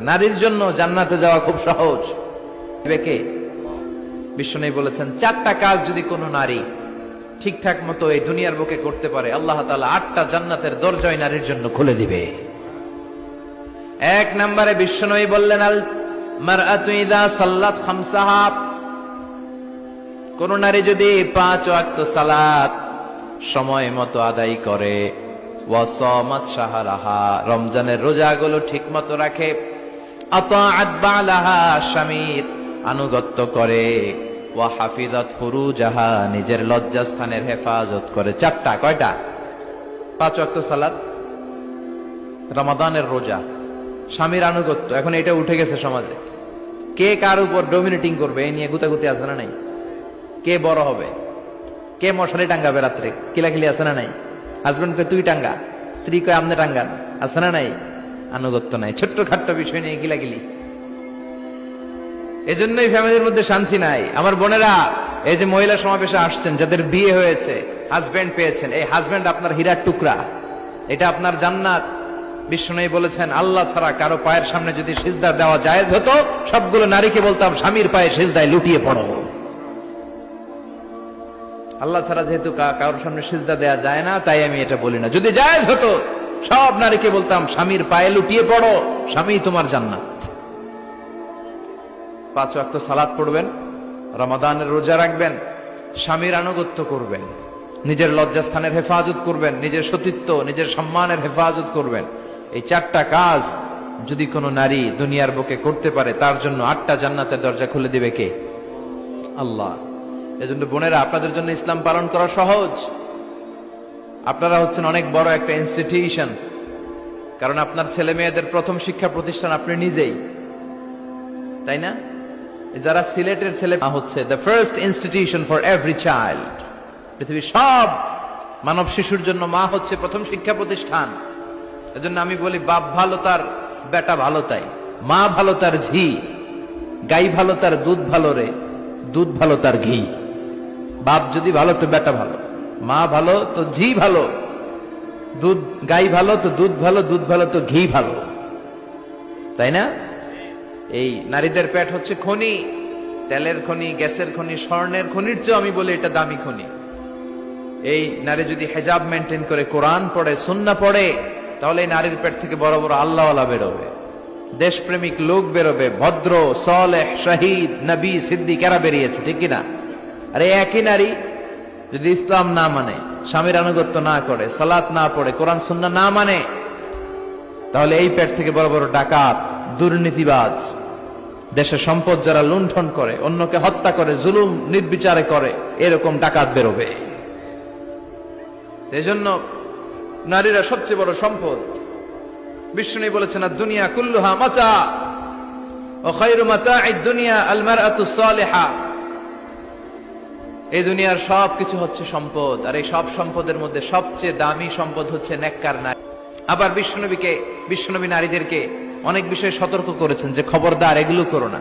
নারীর জন্য জান্নাতে যাওয়া খুব সহজ। কে? বিষ্ণু বলেছেন, চারটা কাজ যদি কোনো নারী ঠিকঠাক মতো এই দুনিয়ার বুকে করতে পারে, আল্লাহ তাআলা আটটা জান্নাতের দরজায় নারীর জন্য খুলে দিবে। এক নম্বরে বিষ্ণুই বললেন, আল মারআতু ইযা সাল্লাত খামসাহা। কোন নারী যদি পাঁচ ওয়াক্ত সালাত সময় মতো আদায় করে ওয়াসামাত সাহারাহা রমজানের রোজাগুলো ঠিক মতো রাখে স্বামীর আনুগত্য করে। ওয়া হাফিজাত ফুরুজাহা, নিজের লজ্জাস্থানের হেফাজত করে। চারটা, কয়টা? পাঁচ ওয়াক্ত সালাত, রমাদানের রোজা। স্বামীর আনুগত্য, এখন এটা উঠে গেছে সমাজে। কে কার উপর ডোমিনেটিং করবে এই নিয়ে গুতাগুতি আছে না নাই? কে বড় হবে? কে মশারি টাঙ্গাবে রাত্রে কিলাকিলি আছে না নাই? হাজবেন্ড কে তুই টাঙ্গা। স্ত্রী কে আমনে টাঙ্গান। আছে না নাই? আনুগত্য নাই। ছোট্ট খাট্ট বিষয় নিয়ে কিলাকিলি এজন্যই ফ্যামিলির মধ্যে শান্তি নাই। আমার বোনেরা, এই যে মহিলা সমাবেশে আসছেন, যাদের বিয়ে হয়েছে হাজবেন্ড পেয়েছেন, এই হাজবেন্ড আপনার হীরার টুকরা। এটা আপনার জান্নাত। বিষ্ণু বলেছেন, আল্লাহ ছাড়া কারও পায়ের সামনে যদি সিজদা দেওয়া জায়েজ হতো, সবগুলো নারীকে বলতাম, স্বামীর পায়ে সিজদায় লুটিয়ে পড়ো। আল্লাহ ছাড়া যেহেতু কারোর সামনে সিজদা দেয়া যায় না, তাই আমি এটা বলি না। যদি জায়েজ হতো সব নারীকে বলতাম, স্বামীর পায়ে লুটিয়ে পড়ো, স্বামী তোমার জান্নাত। পাঁচ ওয়াক্ত সালাদ পড়বেন, রমাদানের রোজা রাখবেন, স্বামীর আনুগত্য করবেন, নিজের লজ্জাস্থানের হেফাজত করবেন, নিজের সতীত্ব, নিজের সম্মানের হেফাজত করবেন। এই চারটা কাজ যদি কোনো নারী দুনিয়ার বুকে করতে পারে, তার জন্য আটটা জান্নাতের দরজা খুলে দিবে কে? আল্লাহ। এজন্য বোনেরা, আপনাদের জন্য ইসলাম পালন করা সহজ। আপনারা হচ্ছেন অনেক বড় একটা ইনস্টিটিউশন কারণ আপনার ছেলে মেয়েদের প্রথম শিক্ষা প্রতিষ্ঠান আপনি নিজেই। তাই না? যারা সিলেটের ছেলে হচ্ছে the first institution for every child পৃথিবীর সব মানব শিশুর জন্য মা হচ্ছে প্রথম শিক্ষা প্রতিষ্ঠান। এজন্য আমি বলি, বাপ ভালো তার, বেটা ভালো তাই। মা ভালো তার ঝি, গাই ভালো তার দুধ ভালো রে, দুধ ভালো তার ঘি। বাপ যদি ভালো, তো বেটা ভালো। মা ভালো, তো ঝি ভালো। দুধ, গাই ভালো, তো দুধ ভালো দুধ ভালো, তো ঘি ভালো। তাই না? এই নারীদের পেট হচ্ছে খনি, তেলের খনি, গ্যাসের খনি, স্বর্ণের খনির চেয়েও আমি বলি এটা দামি খনি। এই নারী যদি হেজাব মেনটেন করে, কোরআন পড়ে, সুন্না পড়ে, তাহলে এই নারীর পেট থেকে বড় বড় আল্লাহওয়ালা বেরোবে। দেশপ্রেমিক লোক বেরোবে, ভদ্র, সলেহ, শহীদ, নবী, সিদ্দিক, এরা বেরিয়েছে, ঠিক কিনা আর একই নারী যদি ইসলাম না মানে স্বামীর আনুগত্য না করে, সালাত না পড়ে, কোরআন সুন্না না মানে তাহলে এই পেট থেকে বড় বড় ডাকাত, দুর্নীতিবাজ, দেশের সম্পদ যারা লুণ্ঠন করে, অন্যকে হত্যা করে, জুলুম নির্বিচারে করে, এরকম ডাকাত বেরোবে। এই জন্য নারীরা সবচেয়ে বড় সম্পদ। বিষ্ণু বলেছেন আর দুনিয়া কুল্লুহা মাচা ও মাতা দুনিয়া আলমার আতু সালেহা। এই দুনিয়ার সব কিছু হচ্ছে সম্পদ, আর এই সব সম্পদের মধ্যে সবচেয়ে দামি সম্পদ হচ্ছে নেককার নারী। আবার বিশ্বনবীকে, বিশ্বনবী নারীদেরকে অনেক বিষয়ে সতর্ক করেছেন যে খবরদার এগুলো করো না।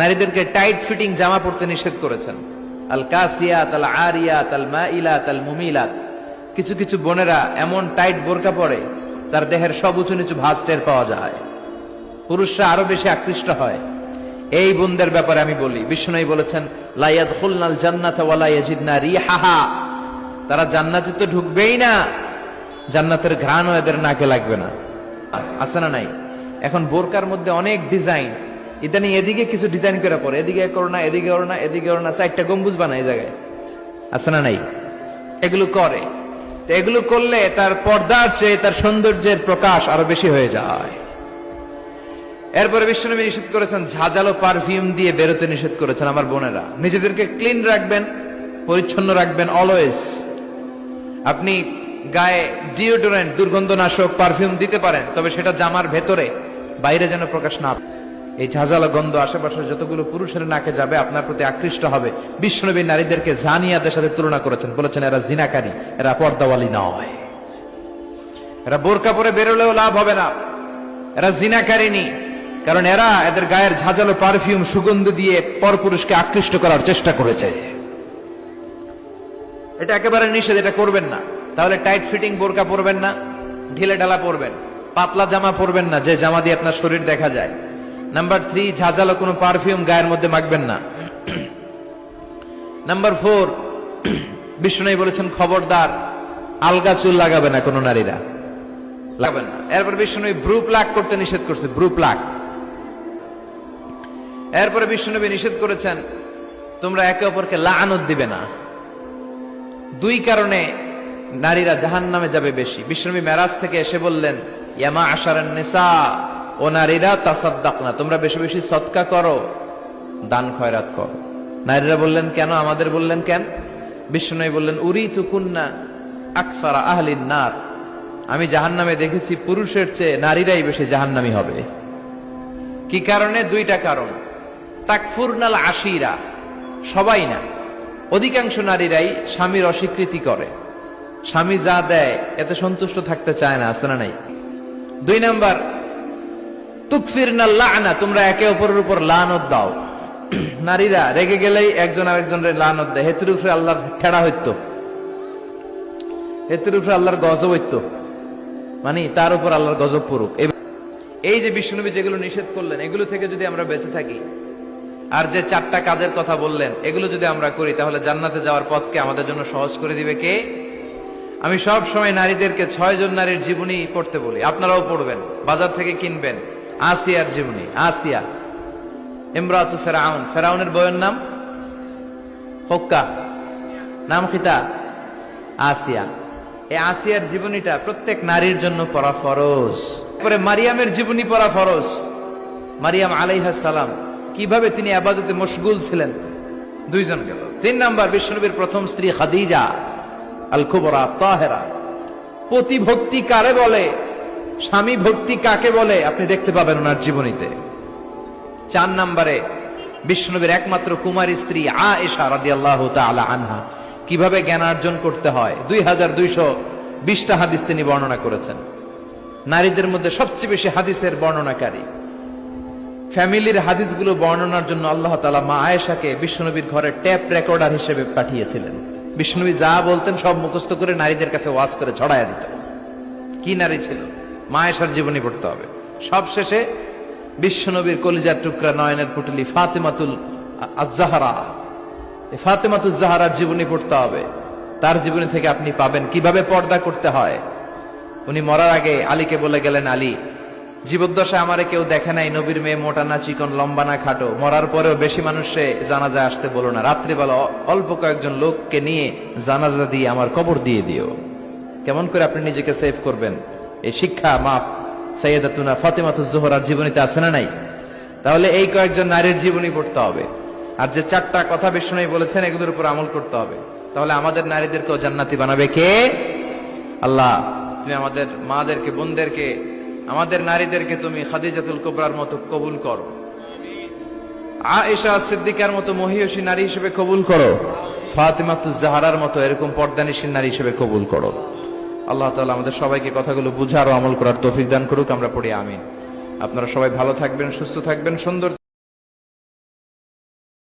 নারীদেরকে টাইট ফিটিং জামা পরতে নিষেধ করেছেন। আল কাসিয়াত, আল আরিয়াত, আল মাইলাত, আল মুমিলাত। কিছু কিছু বোনেরা এমন টাইট বোরকা পরে তার দেহের সব উঁচু নিচু ভাঁজ টের পাওয়া যায়। পুরুষরা আরও বেশি আকৃষ্ট হয়। এই বোনদের ব্যাপারে আমি বলি। বিষ্ণু বলেছেন লাইয়াদ খুলনাল জান্নাত ওয়ালা ইয়াজিদনা রিহাহা। তারা জান্নাতে তো ঢুকবেই না, জান্নাতের ঘ্রাণও এদের নাকে লাগবে না। আছে না নাই? এখন বোরকার মধ্যে অনেক ডিজাইন। ইদানি এদিকে কিছু ডিজাইন করে পরে এদিকে করো না, এদিকে করো না, এদিকে করো না, চারটা গম্বুজ বানায় জায়গায়। আছে না নাই? এগুলো করে। তো এগুলো করলে তার পর্দার চেয়ে, তার সৌন্দর্যের প্রকাশ আরও বেশি হয়ে যায়। এরপরে বিশ্বনবী নিষেধ করেছেন, ঝাঁঝালো পারফিউম দিয়ে বেরোতে নিষেধ করেছেন আমার বোনেরা। নিজেদেরকে ক্লিন রাখবেন, পরিচ্ছন্ন রাখবেন অলওয়েজ আপনি গায়ে ডিওডোরেন্ট দুর্গন্ধনাশক পারফিউম দিতে পারেন, তবে সেটা জামার ভেতরে, বাইরে যেন প্রকাশ না এই ঝাঁঝালো গন্ধ আশেপাশে যতগুলো পুরুষের নাকে যাবে, আপনার প্রতি আকৃষ্ট হবে। বিশ্বনবী নারীদেরকে জানিয়াদের সাথে তুলনা করেছেন, বলেছেন, এরা জিনাকারী, এরা পর্দাওয়ালি নয়। এরা বোরকা পরে বেরোলেও লাভ হবে না। এরা জিনাকারিনী কারণ এরা এদের গায়ের ঝাঁঝালো পারফিউম সুগন্ধ দিয়ে পরপুরুষকে আকৃষ্ট করার চেষ্টা করেছে। এটা একেবারে নিষেধ, এটা করবেন না। তাহলে টাইট ফিটিং বোরকা পরবেন না, ঢিলে ঢালা পরবেন, পাতলা জামা পরবেন না, যে জামা দিয়ে আপনার শরীর দেখা যায়। নাম্বার থ্রি ঝাঁঝালো কোনো পারফিউম গায়ের মধ্যে মাখবেন না। নাম্বার ফোর বিষ্ণু বলেছেন, খবরদার, আলগা চুল লাগাবে না কোনো নারীরা। লাগাবেন না। এরপর বিষ্ণু ব্রু প্লাক করতে নিষেধ করছে ব্রু প্লাক এরপরে বিষ্ণুনবী নিষেধ করেছেন, তোমরা একে অপরকে লাআনত দিবে না। দুই কারণে নারীরা জাহান নামে যাবে বেশি। বিষ্ণুনবী মেরাজ থেকে এসে বললেন ইয়ামা আশারান নিসা, ও নারীরা তাসাদ্দাক না তোমরা বেশি বেশি সৎকা করো, দান খয়রাত করো। নারীরা বললেন, কেন? আমাদের বললেন কেন? বিষ্ণুনবী বললেন উরি তুকুন্না আকসারা আহলিন নার। আমি জাহান্নামে দেখেছি পুরুষের চেয়ে নারীরাই বেশি জাহান্নামী হবে। কি কারণে? দুইটা কারণ। তাকফুরনাল আশিরা, সবাই না। অধিকাংশ নারীরাই স্বামীর অস্বীকৃতি করে। স্বামী যা দেয়, এতে সন্তুষ্ট থাকতে চায় না, আছে না নাই? দুই নাম্বার না লানা, তোমরা একে অপরের উপর লানত দাও। নারীরা রেগে গেলেই একজন আরেকজনের লানত দেয়। হেতুর উপরে আল্লাহর ঠেড়া হইতো। হেতুর আল্লাহর গজব হইতো। মানে তার উপর আল্লাহর গজব পড়ুক। এই- এই যে বিষ্ণুনবী যেগুলো নিষেধ করলেন, এগুলো থেকে যদি আমরা বেঁচে থাকি আর যে চারটা কাজের কথা বললেন, এগুলো যদি আমরা করি, তাহলে জান্নাতে যাওয়ার পথকে আমাদের জন্য সহজ করে দিবে কে? আমি সব সময় নারীদেরকে ছয় জন নারীর জীবনী পড়তে বলি। আপনারাও পড়বেন, বাজার থেকে কিনবেন। আসিয়ার জীবনী, আসিয়া। ইমরাতু ফেরাউন। ফেরাউনের বইয়ের নাম? হক্কা। নাম খিতা? আসিয়া। এই আসিয়ার জীবনীটা প্রত্যেক নারীর জন্য পড়া ফরজ। পরে মারিয়ামের জীবনী পড়া ফরজ। মারিয়াম আলাইহা সালাম। কীভাবে তিনি আবাদতে মশগুল ছিলেন? দুইজন গেল তিন নাম্বার বিষ্ণুনবীর প্রথম স্ত্রী খাদিজা আল কুবরা তাহেরা। পতি ভক্তি কারে বলে? স্বামী ভক্তি কাকে বলে? আপনি দেখতে পাবেন ওনার জীবনীতে। চার নাম্বারে বিষ্ণুনবীর একমাত্র কুমারী স্ত্রী আ এশা রাদি আল্লাহ আনহা। কীভাবে জ্ঞান অর্জন করতে হয়? দুই হাজার দুইশো বিশটা হাদিস তিনি বর্ণনা করেছেন। নারীদের মধ্যে সবচেয়ে বেশি হাদিসের বর্ণনাকারী। ফ্যামিলির হাদিসগুলো বর্ণনার জন্য আল্লাহ তালা মা আয়েশাকে বিষ্ণুনবীর ঘরে ট্যাপ রেকর্ডার হিসেবে পাঠিয়েছিলেন। বিষ্ণুনবী যা বলতেন সব মুখস্থ করে নারীদের কাছে ওয়াজ করে ছড়াইয়া দিত। কি নারী ছিল? মা আয়েশার জীবনী পড়তে হবে। সব শেষে বিশ্বনবীর কলিজার টুকরা নয়নের পুটলি ফাতেমাতুল আজাহারা ফাতেমাতুল জাহারার জীবনী পড়তে হবে। তার জীবনী থেকে আপনি পাবেন কীভাবে পর্দা করতে হয়। উনি মরার আগে আলীকে বলে গেলেন, আলী জীবদ্দশায় আমারে কেউ দেখে নাই, নবীর মেয়ে মোটা না, চিকন, লম্বা না, খাটো। মরার পরেও বেশি মানুষে জানাজা আসতে বলো না। রাত্রিবেলা অল্প কয়েকজন লোককে নিয়ে জানাজা দিয়ে আমার কবর দিয়ে দিও। কেমন করে আপনি নিজেকে সেভ করবেন? এই শিক্ষা মাপ সৈয়দাতুনা ফাতেমাতুজ জোহরার জীবনীতে আছে না নাই? তাহলে এই কয়েকজন নারীর জীবনী পড়তে হবে। আর যে চারটা কথা বিষ্ণু বলেছেন, এগুলোর উপর আমল করতে হবে। তাহলে আমাদের নারীদেরকেও জান্নাতি বানাবে কে? আল্লাহ, তুমি আমাদের মাদেরকে, বোনদেরকে আমাদের নারীদেরকে তুমি খাদিজাতুল কোবরার মতো কবুল করো। আয়েশা সিদ্দিকার মতো মহিয়সী নারী হিসেবে কবুল করো। ফাতিমাতুজ জাহারার মতো এরকম পর্দানিসীন নারী হিসেবে কবুল করো। আল্লাহ তালা আমাদের সবাইকে কথাগুলো বুঝার ও আমল করার তৌফিক দান করুক, আমরা পড়ি আমিন। আপনারা সবাই ভালো থাকবেন, সুস্থ থাকবেন, সুন্দর